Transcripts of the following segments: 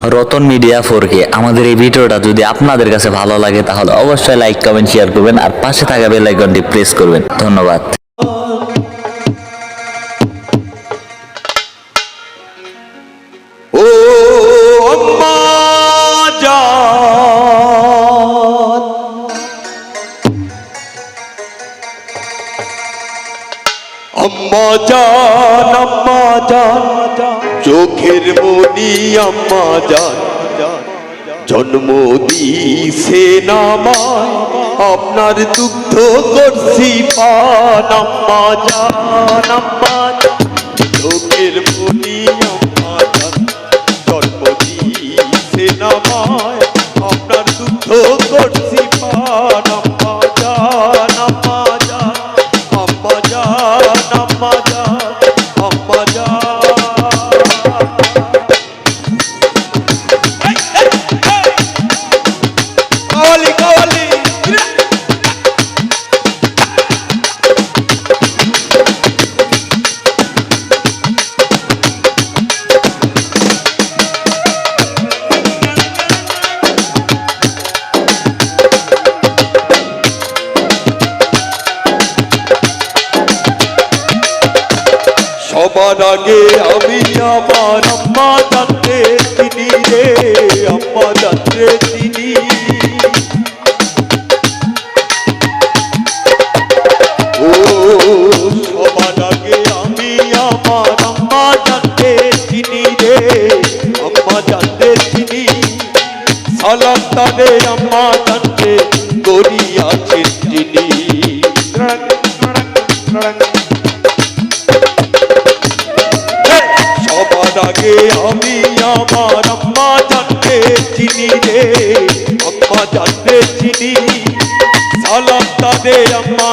Ratan media ফোরকে আমাদের এই ভিডিওটা যদি আপনাদের কাছে ভালো লাগে, তাহলে অবশ্যই লাইক কমেন্ট শেয়ার করবেন আর পাশে থাকা বেল আইকনটি প্রেস করবেন। ধন্যবাদ। আম্মা জান আম্মা জান। চোখের মনি আম্মা যান জন্ম দিছে নামায় আপনার দুগ্ধ করছি, পান আম্মা যান, আম্মা জান সবার আগে আমি আমার আম্মা জানতে তিনি রে আম্মা জানতে আমি আমার আম্মা জানতে চিনি রে আম্মা জানতে চিনি। সালাম তাদের আম্মা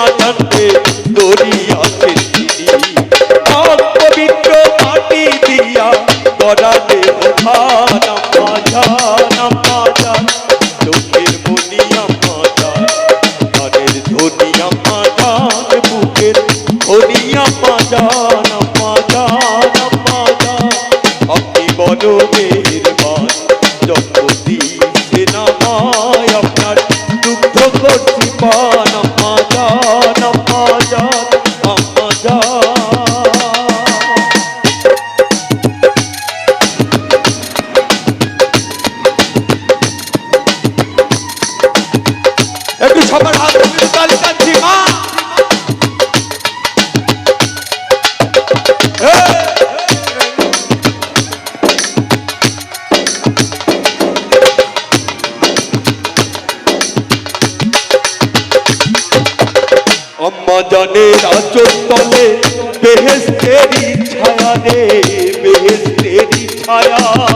আম্মা জানের আচল তলে বেহেস্তেরি ছায়া রে বেহেস্তেরি ছায়া।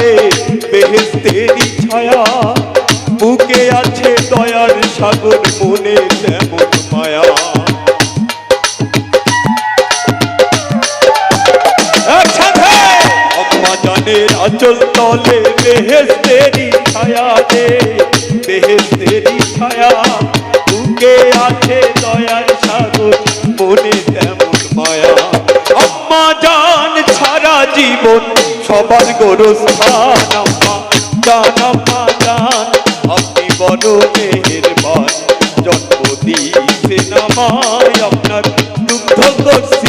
রে বেহেস্তেরি ছায়া। বুকে আছে দয়ার সাগর, মনে তেমন মায়া। জানের আচল তলে বেহেস্তেরি ছায়া রে বেহেস্তেরি ছায়া। বুকে আছে দয়ার সাগর, মনে তেমন মায়া। আম্মা জান সারা জীবন সবার গোরস্থান আম্মা জান আম্মা নামায় আপনার করছি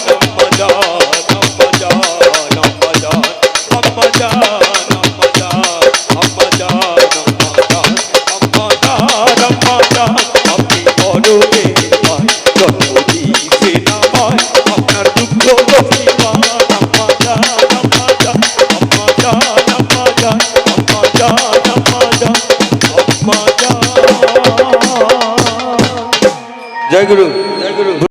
जय गुरु